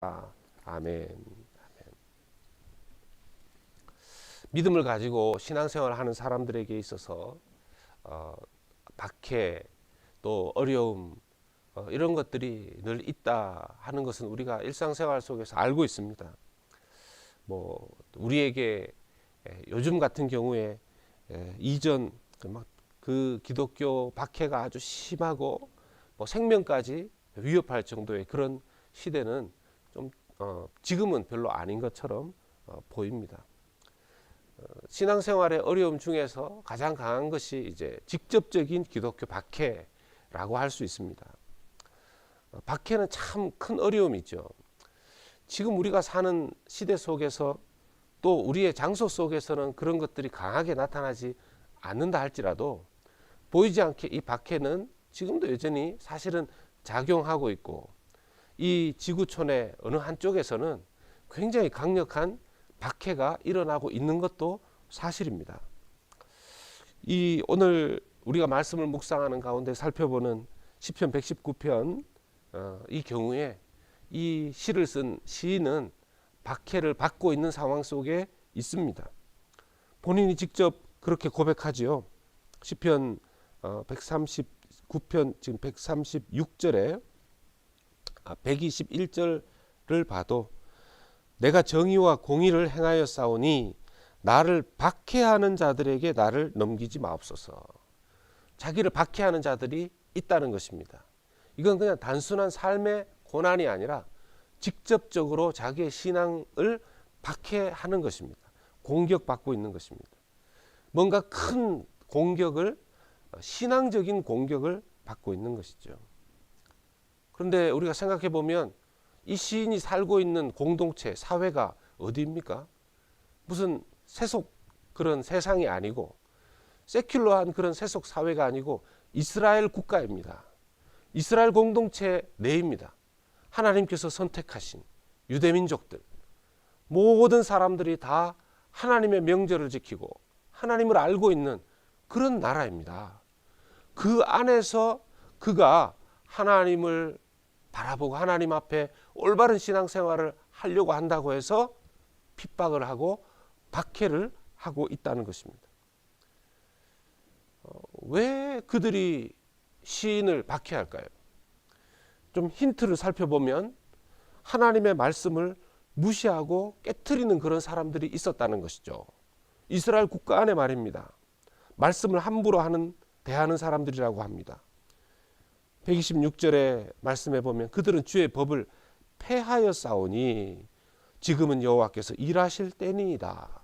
아, 아멘. 아멘. 믿음을 가지고 신앙생활을 하는 사람들에게 있어서 어, 박해 또 어려움 어, 이런 것들이 늘 있다 하는 것은 우리가 일상생활 속에서 알고 있습니다. 뭐 우리에게 에, 요즘 같은 경우에 에, 이전 그막그 기독교 박해가 아주 심하고 뭐 생명까지 위협할 정도의 그런 시대는 좀 어, 지금은 별로 아닌 것처럼 어, 보입니다. 어, 신앙생활의 어려움 중에서 가장 강한 것이 이제 직접적인 기독교 박해라고 할 수 있습니다. 어, 박해는 참 큰 어려움이죠. 지금 우리가 사는 시대 속에서 또 우리의 장소 속에서는 그런 것들이 강하게 나타나지 않는다 할지라도 보이지 않게 이 박해는 지금도 여전히 사실은 작용하고 있고 이 지구촌의 어느 한쪽에서는 굉장히 강력한 박해가 일어나고 있는 것도 사실입니다. 이 오늘 우리가 말씀을 묵상하는 가운데 살펴보는 시편 119편 어, 이 경우에 이 시를 쓴 시인은 박해를 받고 있는 상황 속에 있습니다. 본인이 직접 그렇게 고백하지요. 시편 어, 139편 지금 136절에 아, 121절을 봐도 내가 정의와 공의를 행하여 싸우니 나를 박해하는 자들에게 나를 넘기지 마옵소서. 자기를 박해하는 자들이 있다는 것입니다. 이건 그냥 단순한 삶의 고난이 아니라 직접적으로 자기의 신앙을 박해하는 것입니다. 공격받고 있는 것입니다. 뭔가 큰 공격을 신앙적인 공격을 받고 있는 것이죠. 그런데 우리가 생각해 보면 이 시인이 살고 있는 공동체, 사회가 어디입니까? 무슨 세속 그런 세상이 아니고 세큘러한 그런 세속 사회가 아니고 이스라엘 국가입니다. 이스라엘 공동체 내입니다. 하나님께서 선택하신 유대 민족들 모든 사람들이 다 하나님의 명절을 지키고 하나님을 알고 있는 그런 나라입니다. 그 안에서 그가 하나님을 바라보고 하나님 앞에 올바른 신앙생활을 하려고 한다고 해서 핍박을 하고 박해를 하고 있다는 것입니다. 어, 왜 그들이 시인을 박해할까요? 좀 힌트를 살펴보면 하나님의 말씀을 무시하고 깨뜨리는 그런 사람들이 있었다는 것이죠. 이스라엘 국가 안에 말입니다. 말씀을 함부로 하는 대하는 사람들이라고 합니다. 126절에 말씀해 보면 그들은 주의 법을 폐하여 싸우니 지금은 여호와께서 일하실 때니이다.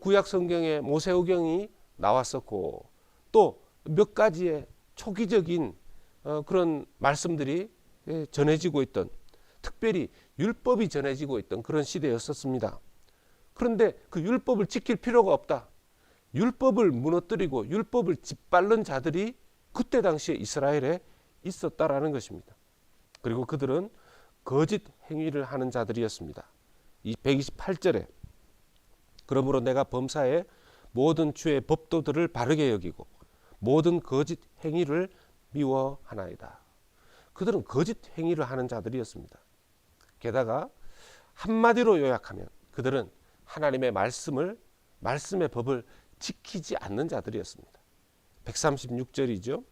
구약 성경에 모세오경이 나왔었고 또 몇 가지의 초기적인 어, 그런 말씀들이 예, 전해지고 있던 특별히 율법이 전해지고 있던 그런 시대였었습니다. 그런데 그 율법을 지킬 필요가 없다. 율법을 무너뜨리고 율법을 짓밟는 자들이 그때 당시에 이스라엘에 있었다라는 것입니다. 그리고 그들은 거짓 행위를 하는 자들이었습니다. 이 128절에 그러므로 내가 범사에 모든 주의 법도들을 바르게 여기고 모든 거짓 행위를 미워하나이다. 그들은 거짓 행위를 하는 자들이었습니다. 게다가 한마디로 요약하면 그들은 하나님의 말씀을 말씀의 법을 지키지 않는 자들이었습니다. 136절이죠.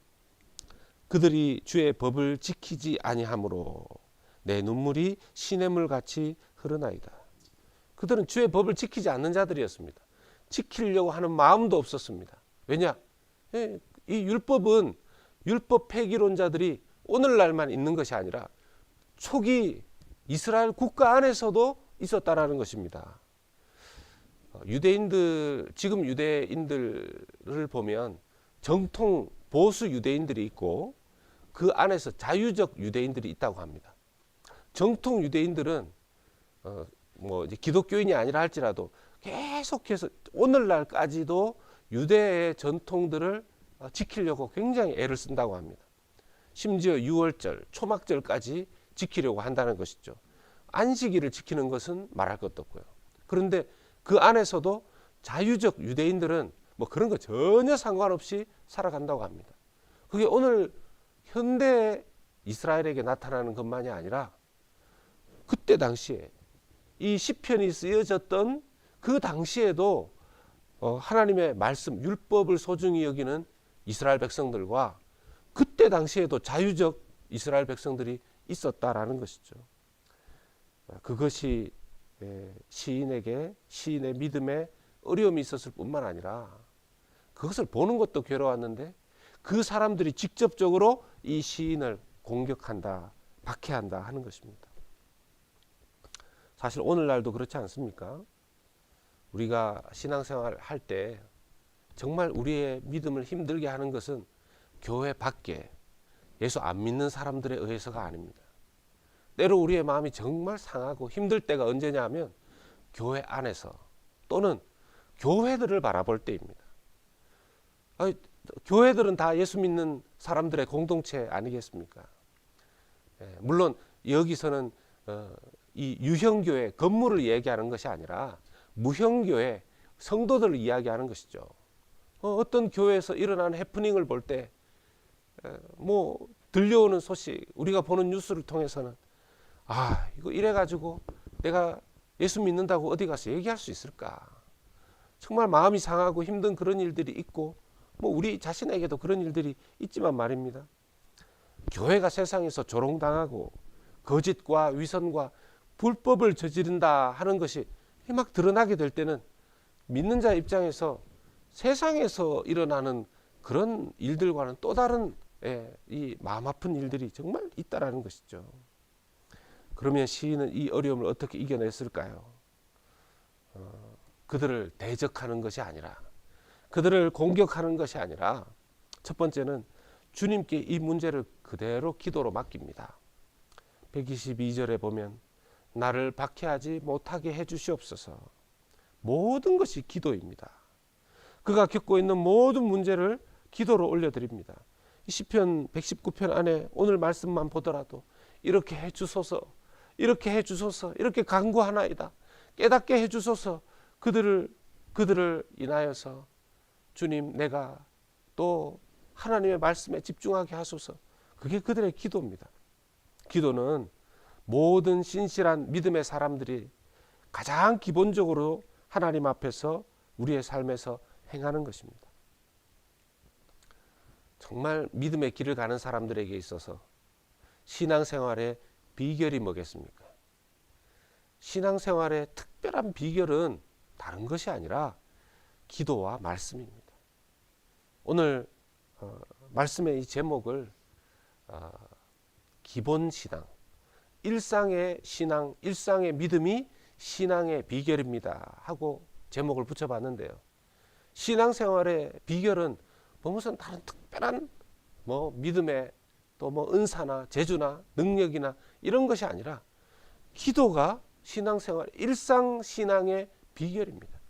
그들이 주의 법을 지키지 아니하므로 내 눈물이 시냇물 같이 흐르나이다. 그들은 주의 법을 지키지 않는 자들이었습니다. 지키려고 하는 마음도 없었습니다. 왜냐? 예, 이 율법은 율법 폐기론자들이 오늘날만 있는 것이 아니라 초기 이스라엘 국가 안에서도 있었다라는 것입니다. 어, 유대인들 지금 유대인들을 보면 정통 보수 유대인들이 있고 그 안에서 자유적 유대인들이 있다고 합니다. 정통 유대인들은 어, 뭐 기독교인이 아니라 할지라도 계속해서 오늘날까지도 유대의 전통들을 어, 지키려고 굉장히 애를 쓴다고 합니다. 심지어 6월절, 초막절까지 지키려고 한다는 것이죠. 안식일을 지키는 것은 말할 것도 없고요. 그런데 그 안에서도 자유적 유대인들은 뭐 그런 거 전혀 상관없이 살아간다고 합니다. 그게 오늘 현대 이스라엘에게 나타나는 것만이 아니라 그때 당시에 이 시편이 쓰여졌던 그 당시에도 어, 하나님의 말씀 율법을 소중히 여기는 이스라엘 백성들과 그때 당시에도 자유적 이스라엘 백성들이 있었다라는 것이죠. 그것이 예, 시인에게 시인의 믿음에 어려움이 있었을 뿐만 아니라 그것을 보는 것도 괴로웠는데 그 사람들이 직접적으로 이 시인을 공격한다, 박해한다 하는 것입니다. 사실 오늘날도 그렇지 않습니까? 우리가 신앙생활 할 때 정말 우리의 믿음을 힘들게 하는 것은 교회 밖에 예수 안 믿는 사람들에 의해서가 아닙니다. 때로 우리의 마음이 정말 상하고 힘들 때가 언제냐 하면 교회 안에서 또는 교회들을 바라볼 때입니다. 아니, 교회들은 다 예수 믿는 사람들의 공동체 아니겠습니까? 예, 물론 여기서는 어, 이 유형교회 건물을 얘기하는 것이 아니라 무형교회 성도들을 이야기하는 것이죠. 어, 떤 교회에서 일어나는 해프닝을 볼 때 뭐 들려오는 소식 우리가 보는 뉴스를 통해서는 아 이거 이래 가지고 내가 예수 믿는다고 어디 가서 얘기할 수 있을까 정말 마음이 상하고 힘든 그런 일들이 있고 뭐 우리 자신에게도 그런 일들이 있지만 말입니다 교회가 세상에서 조롱당하고 거짓과 위선과 불법을 저지른다 하는 것이 막 드러나게 될 때는 믿는 자 입장에서 세상에서 일어나는 그런 일들과는 또 다른 예, 이 마음 아픈 일들이 정말 있다라는 것이죠. 그러면 시인은 이 어려움을 어떻게 이겨냈을까요? 어, 그들을 대적하는 것이 아니라 그들을 공격하는 것이 아니라 첫 번째는 주님께 이 문제를 그대로 기도로 맡깁니다. 122절에 보면 나를 박해하지 못하게 해 주시옵소서. 모든 것이 기도입니다. 그가 겪고 있는 모든 문제를 기도로 올려드립니다. 시편 119편 안에 오늘 말씀만 보더라도 이렇게 해 주소서, 이렇게 해 주소서, 이렇게 간구하나이다. 깨닫게 해 주소서. 그들을 그들을 인하여서 주님 내가 또 하나님의 말씀에 집중하게 하소서. 그게 그들의 기도입니다. 기도는 모든 신실한 믿음의 사람들이 가장 기본적으로 하나님 앞에서 우리의 삶에서 행하는 것입니다. 정말 믿음의 길을 가는 사람들에게 있어서 신앙생활의 비결이 뭐겠습니까? 신앙생활의 특별한 비결은 다른 것이 아니라 기도와 말씀입니다. 오늘 어, 말씀의 이 제목을 어, 기본 신앙, 일상의 신앙, 일상의 믿음이 신앙의 비결입니다. 하고 제목을 붙여봤는데요. 신앙생활의 비결은 뭐 무슨 다른 특별한 뭐 믿음의 또 뭐 은사나 재주나 능력이나 이런 것이 아니라 기도가 신앙생활 일상 신앙의 비결입니다.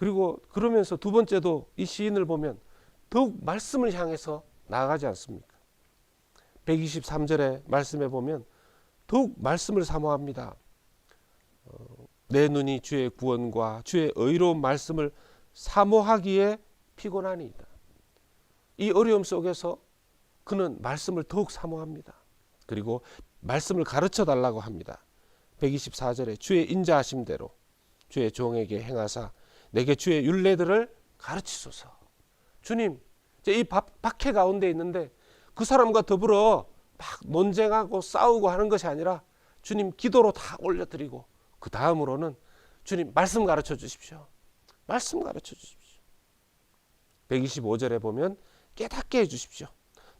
예, 그리고 그러면서 두 번째도 이 시인을 보면 더욱 말씀을 향해서 나아가지 않습니까? 123절의 말씀에 보면 더욱 말씀을 사모합니다. 어, 내 눈이 주의 구원과 주의 의로운 말씀을 사모하기에 피곤하니이다. 이 어려움 속에서 그는 말씀을 더욱 사모합니다. 그리고 말씀을 가르쳐 달라고 합니다. 124절에 주의 인자하심대로 주의 종에게 행하사 내게 주의 윤례들을 가르치소서. 주님, 이 박해 가운데 있는데 그 사람과 더불어 막 논쟁하고 싸우고 하는 것이 아니라 주님 기도로 다 올려드리고 그 다음으로는 주님 말씀 가르쳐 주십시오. 말씀 가르쳐 주십시오. 125절에 보면 깨닫게 해 주십시오.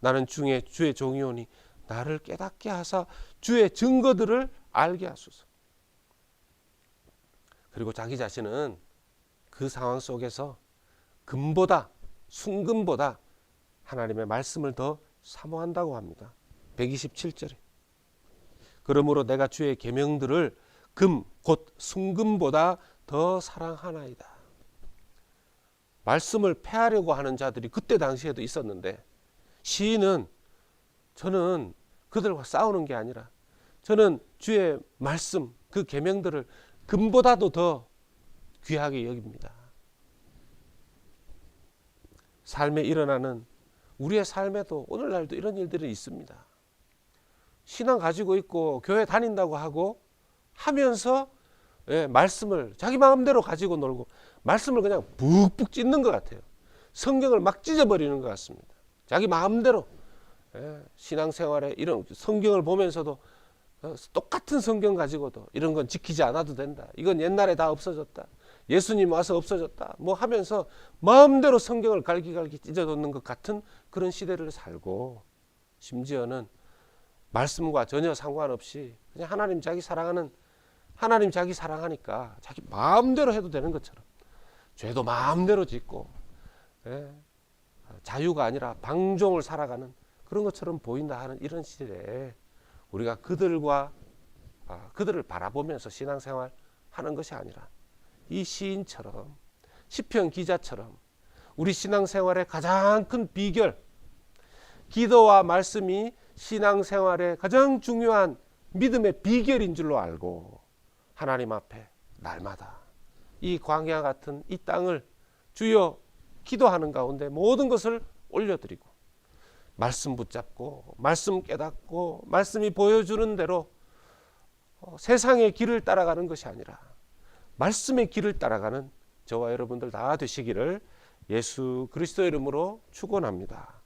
나는 중에 주의 종이오니 나를 깨닫게 하사 주의 증거들을 알게 하소서. 그리고 자기 자신은 그 상황 속에서 금보다 순금보다 하나님의 말씀을 더 사모한다고 합니다. 127절에 그러므로 내가 주의 계명들을 금 곧 순금보다 더 사랑하나이다. 말씀을 패하려고 하는 자들이 그때 당시에도 있었는데 시인은 저는 그들과 싸우는 게 아니라 저는 주의 말씀 그 계명들을 금보다도 더 귀하게 여깁니다. 삶에 일어나는 우리의 삶에도 오늘날도 이런 일들이 있습니다. 신앙 가지고 있고 교회 다닌다고 하고 하면서 예, 말씀을 자기 마음대로 가지고 놀고 말씀을 그냥 북북 찢는 것 같아요. 성경을 막 찢어버리는 것 같습니다. 자기 마음대로 예, 신앙생활에 이런 성경을 보면서도 어, 똑같은 성경 가지고도 이런 건 지키지 않아도 된다. 이건 옛날에 다 없어졌다. 예수님 와서 없어졌다. 뭐 하면서 마음대로 성경을 갈기갈기 찢어놓는 것 같은 그런 시대를 살고 심지어는 말씀과 전혀 상관없이 그냥 하나님 자기 사랑하는 하나님 자기 사랑하니까 자기 마음대로 해도 되는 것처럼 죄도 마음대로 짓고 예, 자유가 아니라 방종을 살아가는 그런 것처럼 보인다 하는 이런 시대에 우리가 그들과 아, 그들을 바라보면서 신앙생활 하는 것이 아니라 이 시인처럼 시편 기자처럼 우리 신앙생활의 가장 큰 비결 기도와 말씀이 신앙생활의 가장 중요한 믿음의 비결인 줄로 알고 하나님 앞에 날마다 이 광야 같은 이 땅을 주여 기도하는 가운데 모든 것을 올려드리고 말씀 붙잡고 말씀 깨닫고 말씀이 보여주는 대로 어, 세상의 길을 따라가는 것이 아니라 말씀의 길을 따라가는 저와 여러분들 다 되시기를 예수 그리스도 이름으로 축원합니다.